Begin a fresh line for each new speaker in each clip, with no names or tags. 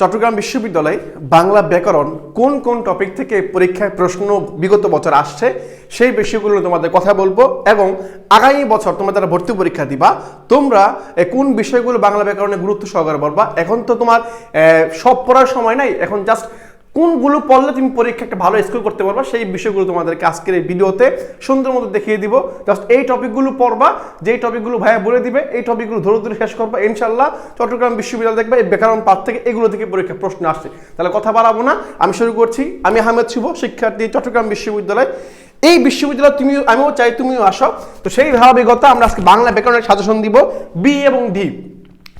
চট্টগ্রাম বিশ্ববিদ্যালয়ে বাংলা ব্যাকরণ কোন কোন টপিক থেকে পরীক্ষায় প্রশ্ন বিগত বছর আসছে, সেই বিষয়গুলো তোমাদের কথা বলব এবং আগামী বছর তোমরা যারা ভর্তি পরীক্ষা দিবা, তোমরা কোন বিষয়গুলো বাংলা ব্যাকরণে গুরুত্ব সহকারে বলবা এখন তো তোমার সব পড়ার সময় নাই, এখন জাস্ট কোনগুলো পড়লে তুমি পরীক্ষা একটা ভালো স্কোর করতে পারবা, সেই বিষয়গুলো তোমাদেরকে আজকের এই ভিডিওতে সুন্দর মতো দেখিয়ে দিব। জাস্ট এই টপিকগুলো পড়বা, যেই টপিকগুলো ভাইয়া বলে দিবে, এই টপিকগুলো ধরে ধরে শেষ করবা ইনশাল্লাহ চট্টগ্রাম বিশ্ববিদ্যালয় দেখবে, এই ব্যাকরণ পাঠ থেকে এগুলো থেকে পরীক্ষা প্রশ্ন আসছে। তাহলে কথা বাড়াবো না, আমি শুরু করছি। আমি আহমেদ শুভ, শিক্ষার্থী চট্টগ্রাম বিশ্ববিদ্যালয়। এই বিশ্ববিদ্যালয় তুমিও, আমিও চাই তুমিও আসো। তো সেই ধারাবাহিকতা আমরা আজকে বাংলা ব্যাকরণের সাজেশন দিব বি এবং ডি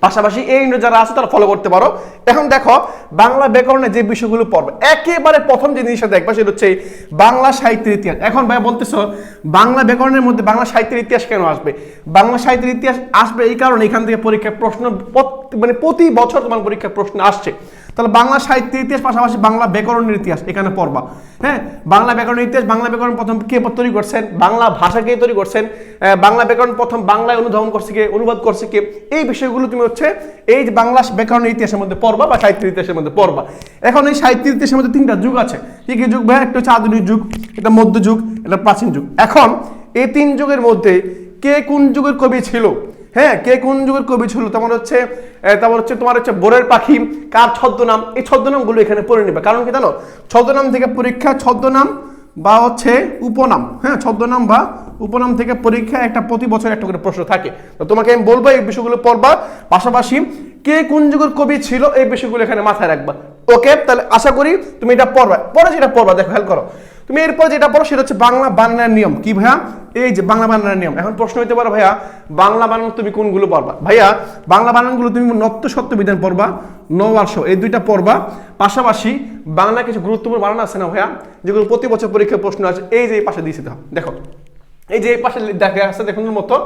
পাশাপাশি এই ইন্দ্র যারা আছে তারা ফলো করতে পারো। এখন দেখো, বাংলা ব্যাকরণে যে বিষয়গুলো পড়বে, একেবারে প্রথম যে জিনিসটা দেখবা সেটা হচ্ছে বাংলা সাহিত্যের ইতিহাস। এখন ভাই বলতেছো, বাংলা ব্যাকরণের মধ্যে বাংলা সাহিত্যের ইতিহাস কেন আসবে? বাংলা সাহিত্যের ইতিহাস আসবে এই কারণে এখান থেকে পরীক্ষার প্রশ্ন মানে প্রতি বছর তোমার পরীক্ষার প্রশ্ন আসছে। তাহলে বাংলা সাহিত্যের ইতিহাস পাশাপাশি বাংলা ব্যাকরণের ইতিহাস এখানে পড়বা। হ্যাঁ? বাংলা ব্যাকরণের ইতিহাস, বাংলা ব্যাকরণ প্রথম কে তৈরি করছেন? বাংলা ভাষা কে তৈরি করছেন। বাংলা ব্যাকরণ প্রথম বাংলায় অনুধাবন করছে কে, অনুবাদ করছে কে? এই বিষয়গুলো তুমি হচ্ছে এই যে বাংলা ব্যাকরণের ইতিহাসের মধ্যে পড়বা বা সাহিত্যের ইতিহাসের মধ্যে পড়বা। এখন এই সাহিত্যের ইতিহাসের মধ্যে তিনটা যুগ আছে। কি কি যুগ ভাই? একটা হচ্ছে আধুনিক যুগ, এটা মধ্যযুগ এটা প্রাচীন যুগ। এখন এই তিন যুগের মধ্যে কে কোন যুগের কবি ছিল? হ্যাঁ কে কোন যুগের কবি ছিল? তোমার হচ্ছে তারপর হচ্ছে তোমার হচ্ছে বোরের পাখি, কার ছদ্মনাম? এই ছদ্মনামগুলো এখানে পড়ে নেবে। কারণ কি জানো? ছদ্মনাম থেকে পরীক্ষা, ছদ্মনাম বা হচ্ছে উপনাম। হ্যাঁ ছদ্মনাম বা উপনাম থেকে পরীক্ষা একটা প্রতি বছর একটা করে প্রশ্ন থাকে। তো তোমাকে আমি বলব এই বিষয়গুলো পড়বা পাশাপাশি কে কোন যুগের কবি ছিল, এই বিষয়গুলো এখানে মাথায় রাখবা। ওকে, তাহলে আশা করি তুমি এটা পড়বা। পরে যেটা পড়বা, দেখো হেল্প করো। তুমি এরপর যেটা পড়ো, সেটা হচ্ছে বাংলা বান্নার নিয়ম। কি ভাইয়া? এই যে বাংলা বান্নার নিয়ম। এখন প্রশ্ন হইতে পারো, ভাইয়া, বাংলা বানান তুমি কোনগুলো পড়বা? ভাইয়া, বাংলা বানানগুলো তুমি নত্য সত্য বিধান পড়বা নওয়ার্ষ এই দুইটা পড়বা। পাশাপাশি বাংলা কিছু গুরুত্বপূর্ণ বানান আছে না, ভাইয়া? যেগুলো প্রতি বছর পরীক্ষার প্রশ্ন আছে এই যে এই পাশে দিয়েছে, দেখো। এই যে এই পাশে দেখা যাচ্ছে দেখুন মতো।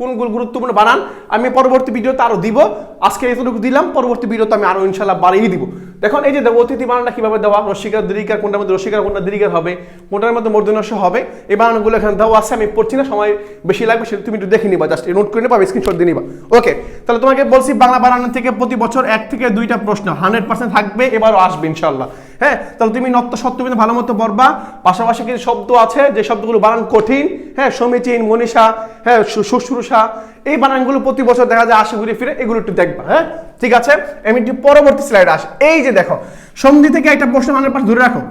কোনগুলো গুরুত্বপূর্ণ বানান, আমি পরবর্তী ভিডিওতে আরও দিব। আজকে এতটুকু দিলাম, পরবর্তী ভিডিওতে আমি আরও ইনশাল্লাহ বাড়িয়ে দিব। দেখুন, এই যে অতিথি বানানটা কীভাবে দেওয়া? রসিকার দীর্ঘিকার কোনটার মধ্যে রসিকার কোনটা দীর্ঘিকার হবে? কোনটার মধ্যে মূর্ধন্যস্য হবে? এই বানানগুলো এখানে দেওয়া আছে, আমি পড়ছি না, সময় বেশি লাগবে, সেটা তুমি একটু দেখে নিবা, জাস্ট নোট করে নিবা স্ক্রিনশট দিয়ে নিবা। ওকে তাহলে তোমাকে বলছি বাংলা বানান থেকে প্রতি বছর এক থেকে দুইটা প্রশ্ন হান্ড্রেড পার্সেন্ট থাকবে, এবারও আসবে ইনশাল্লাহ হ্যাঁ তাহলে তুমি নত্য সত্য কিন্তু ভালো মতো পড়বা পাশাপাশি কিছু শব্দ আছে, যে শব্দগুলো বানান কঠিন। হ্যাঁ সমীচীন, মনীষা হ্যাঁ শুশ্রূষা। এই বানানগুলো প্রতি বছর দেখা যায় আসে ঘুরে ফিরে, এগুলো একটু দেখবা হ্যাঁ? ঠিক আছে? একটু পরবর্তী স্লাইড আসে। এই যে দেখো, সন্ধি থেকে একটা প্রশ্ন হান্ড্রেড পার্সেন্ট ধরে রাখো।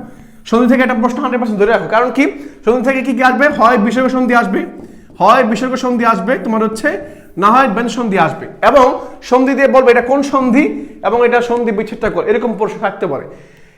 সন্ধি থেকে একটা প্রশ্ন হান্ড্রেড পার্সেন্ট ধরে রাখো। কারণ কি? সন্ধি থেকে কি কি আসবে? হয় বিসর্গ সন্ধি আসবে, হয় বিসর্গ সন্ধি আসবে, তোমার হচ্ছে না হয় ব্যঞ্জ সন্ধি আসবে। এবং সন্ধি দিয়ে বলবে এটা কোন সন্ধি? এবং এটা সন্ধি বিচ্ছেদটা করে এরকম প্রশ্ন থাকতে পারে।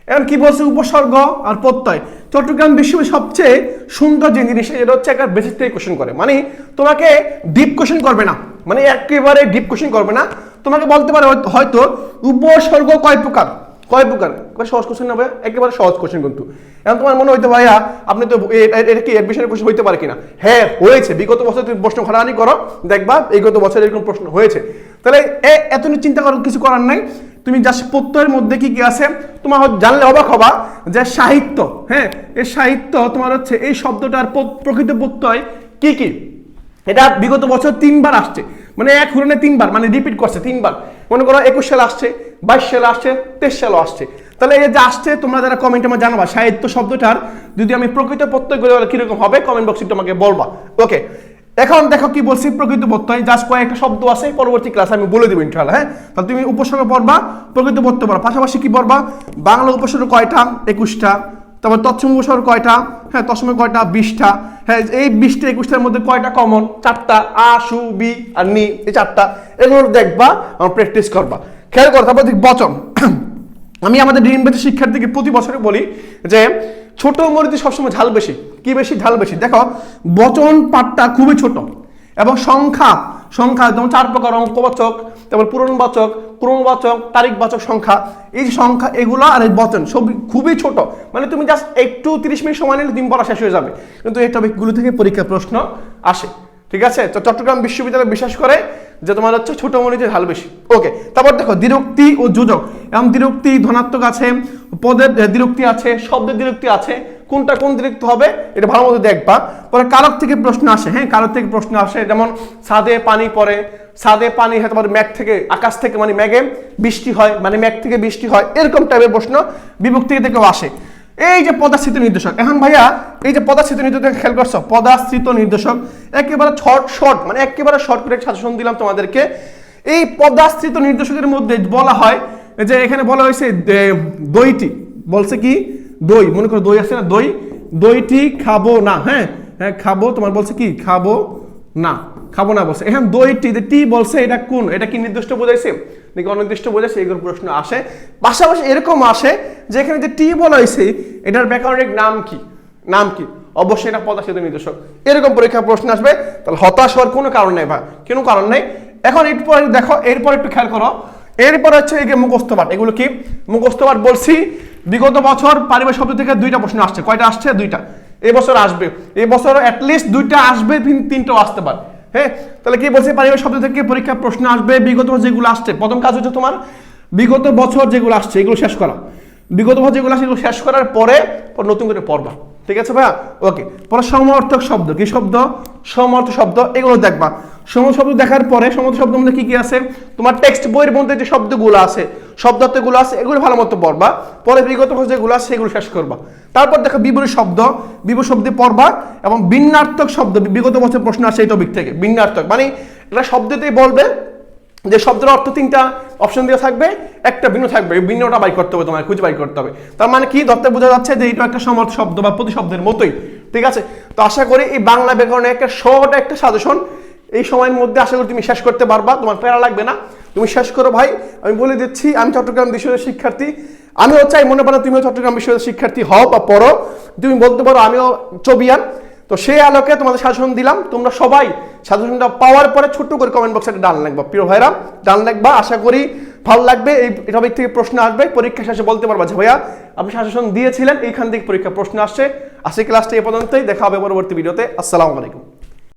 এখন কি বলছে উপসর্গ আর প্রত্যয়? চট্টগ্রাম বিশ্ববিদ্যালয় সবচেয়ে সুন্দর যে জিনিস, এটা হচ্ছে একটা বেসিক থেকে কোশ্চেন করে। মানে তোমাকে ডিপ কোশ্চেন করবে না। মানে একেবারে ডিপ কোশ্চেন করবে না। তোমাকে বলতে পারে হয়তো- উপসর্গ কয় প্রকার? কয় প্রকার? সহজ কোশ্চেন হবে? একেবারে সহজ কোশ্চেন কিন্তু। এখন তোমার মনে হইতে ভাইয়া, আপনি তো এটা কি বিষয়ে কোশ্চেন হইতে পারে কিনা? হ্যাঁ হয়েছে। বিগত বছর তুমি প্রশ্ন ঘাটাঘাটি করো। দেখবা, বিগত বছর এরকম প্রশ্ন হয়েছে। তাহলে এত চিন্তা করার কিছু করার নাই। তুমি যা প্রত্যয়ের মধ্যে কি কি আছে? তোমার জানলে অবাক হবা যে সাহিত্য হ্যাঁ? এই সাহিত্য তোমার হচ্ছে এই শব্দটার প্রকৃত প্রত্যয় কি কি? এটা বিগত বছর তিনবার আসছে। মানে এক হুরনে তিনবার মানে রিপিট করছে তিনবার। মনে করো একুশ সাল আসছে, বাইশ সালে আসছে, তেইশ সালে আসছে। তাহলে এই যে আসছে, তোমরা যারা কমেন্টে আমার জানাবা সাহিত্য শব্দটার, যদি আমি প্রকৃত প্রত্যয় করি বলে কীরকম হবে? কমেন্ট বক্সে তোমাকে বলবা। ওকে এখন দেখো কি বলছি, প্রকৃত প্রত্যয় জাস্ট কয়েকটা শব্দ আছে, পরবর্তী ক্লাসে আমি বলে দেবো ইনশাআল্লাহ হ্যাঁ? তাহলে তুমি উপসর্গ পড়বা, প্রকৃত পড়বা। পাশাপাশি কি পড়বা? বাংলা উপসর্গ কয়টা? একুশটা। তারপর তৎসম উপসর্গ কয়টা? হ্যাঁ তৎসম কয়টা? বিশটা। হ্যাঁ এই বিশটা, একুশটার মধ্যে কয়টা কমন চারটা। আ, সু, বি আর নি, এই চারটা। এগুলো দেখবা আমার প্র্যাকটিস করবা। খেয়াল করো, তারপর বচন। আমি আমাদের বেতে শিক্ষার্থীকে প্রতি বছরে বলি যে ছোট মরিতে সবসময় ঝাল বেশি। কি বেশি? ঝাল বেশি। দেখো, বচন পাঠটা খুবই ছোট এবং সংখ্যা সংখ্যা যেমন চার প্রকার, অঙ্কবাচক, তারপর পূরণবাচক, ক্রমবাচক, তারিখবাচক সংখ্যা। এই সংখ্যা, এগুলো আর এই বচন সব খুবই ছোট। মানে তুমি জাস্ট একটু তিরিশ মিনিট সময় নিলে দিন পড়া শেষ হয়ে যাবে। কিন্তু এই টপিকগুলো থেকে পরীক্ষা প্রশ্ন আসে। ঠিক আছে? তো চট্টগ্রাম বিশ্ববিদ্যালয় বিশ্বাস করে যে তোমার হচ্ছে ছোট মরিচে ঝাল বেশি। ওকে তারপর দেখো, দ্বিরুক্তি ও যোজক। এবং দ্বিরুক্তি ধনাত্মক আছে, পদের দ্বিরুক্তি আছে, শব্দের দ্বিরুক্তি আছে, কোনটা কোন দিকে হবে এটা ভালো মতো দেখবা। পরে কারক থেকে প্রশ্ন আসে হ্যাঁ কারক থেকে প্রশ্ন আসে, যেমন সাদে পানি পড়ে, সাদে পানি হয়তো তোমার ম্যাঘ থেকে, আকাশ থেকে মানে মেঘে বৃষ্টি হয় মানে মেঘ থেকে বৃষ্টি হয়, এরকম টাইপের প্রশ্ন বিভক্তি থেকেও আসে। এই যে পদাশ্রিত নির্দেশক, এখন ভাইয়া, এই যে পদাশ্রিত নির্দেশক খেয়াল করছ? পদাশ্রিত নির্দেশক, একেবারে শর্ট শর্ট মানে একেবারে শর্ট করে সাজেশন দিলাম তোমাদেরকে। এই পদাশ্রিত নির্দেশকের মধ্যে বলা হয় যে এখানে বলা হয়েছে দইটি, বলছে কি? দই, মনে করো দই আছে না? দই, দইটি খাব না হ্যাঁ? হ্যাঁ খাব, তোমার বলছে কি? খাব না খাব না বলছে। এখন দইটি টি বলছে, এটা কোন? এটা কি নির্দিষ্ট বোঝাইছে? নাকি অনির্দিষ্ট বোঝাইছে এগুলো প্রশ্ন আসে। পাশাপাশি এরকম আসে যে এখানে যে টি বলা হয়েছে, এটার ব্যাকরণিক নাম কি? নাম কি? অবশ্যই এটা পদাশিত নির্দেশক। এরকম পরীক্ষা প্রশ্ন আসবে। তাহলে হতাশ হওয়ার কোনো কারণ নেই ভাই। কোনো কারণ নেই। এখন এরপর দেখো, এরপর একটু খেয়াল করো। এরপর হচ্ছে এই যে মুখস্থ পাঠ। এগুলো কি? মুখস্থ পাঠ বলছি, বিগত বছর পারিবারিক শব্দ থেকে দুইটা প্রশ্ন আসছে। কয়টা আসছে? দুইটা। এবছর আসবে। এবছর বছর অ্যাটলিস্ট দুইটা আসবে, তিন তিনটাও আসতে পারে। হ্যাঁ তাহলে কি বলছে পারিবারিক শব্দ থেকে পরীক্ষা প্রশ্ন আসবে, বিগত যেগুলো আসছে, প্রথম কাজ হচ্ছে তোমার বিগত বছর যেগুলো আসছে, এগুলো শেষ করা। বিগত বছর যেগুলো আসছে, এগুলো শেষ করার পর নতুন করে পড়বা। ঠিক আছে ভাইয়া? ওকে পরে সমর্থক শব্দ। কি শব্দ? সমর্থ শব্দ। এগুলো দেখবা। সমর্থ শব্দ দেখার পরে সমর্থ শব্দ মধ্যে কি কি আছে? তোমার টেক্সট বইয়ের মধ্যে যে শব্দগুলো আছে, শব্দার্থগুলো আছে, এগুলো ভালো মতো পড়বা। পরে বিগত যেগুলো আছে, সেগুলো শেষ করবা। তারপর দেখো বিবরী শব্দ। বিব শব্দে পড়বা এবং বিন্যার্থক শব্দ, বিগত বছর প্রশ্ন আসে এই টপিক থেকে। বিন্যার্থক। মানে এটা শব্দতেই বলবে যে শব্দের অর্থ তিনটা অপশন দিয়ে থাকবে, একটা ভিন্ন থাকবে ভিন্নটা বাই করতে হবে তোমার খুঁজে বাই করতে হবে। তার মানে কি? ধরতে বোঝা যাচ্ছে যে এটা একটা সমর্থ শব্দ বা প্রতিশব্দের মতোই। ঠিক আছে? তো আশা করি এই বাংলা ব্যাকরণে একটা শর্ট একটা সাজেশন এই সময়ের মধ্যে আশা করি তুমি শেষ করতে পারবা। তোমার প্যারা লাগবে না। তুমি শেষ করো ভাই। আমি বলে দিচ্ছি, আমি চট্টগ্রাম বিশ্ববিদ্যালয়ের শিক্ষার্থী। আমিও চাই, মনে পড়ে তুমিও চট্টগ্রাম বিশ্ববিদ্যালয়ের শিক্ষার্থী হও বা পড়ো। তুমি বলতে পারো, আমিও চবিয়ান। তো সেই আলোকে তোমাদের সাজেশন দিলাম। তোমরা সবাই সাজেশনটা পাওয়ার পরে ছোট্ট করে কমেন্ট বক্সে একটা ডান লাগবা। প্রিয় ভাইরা, ডান লাগবা। আশা করি ভালো লাগবে। এই টপিক থেকে প্রশ্ন আসবে। পরীক্ষা শেষে বলতে পারবা যে, ভাইয়া, আপনি সাজেশন দিয়েছিলেন। এইখান থেকে পরীক্ষা প্রশ্ন আসছে। আজকে ক্লাসটা এ পর্যন্তই। দেখা হবে পরবর্তী ভিডিওতে আসসালামু আলাইকুম।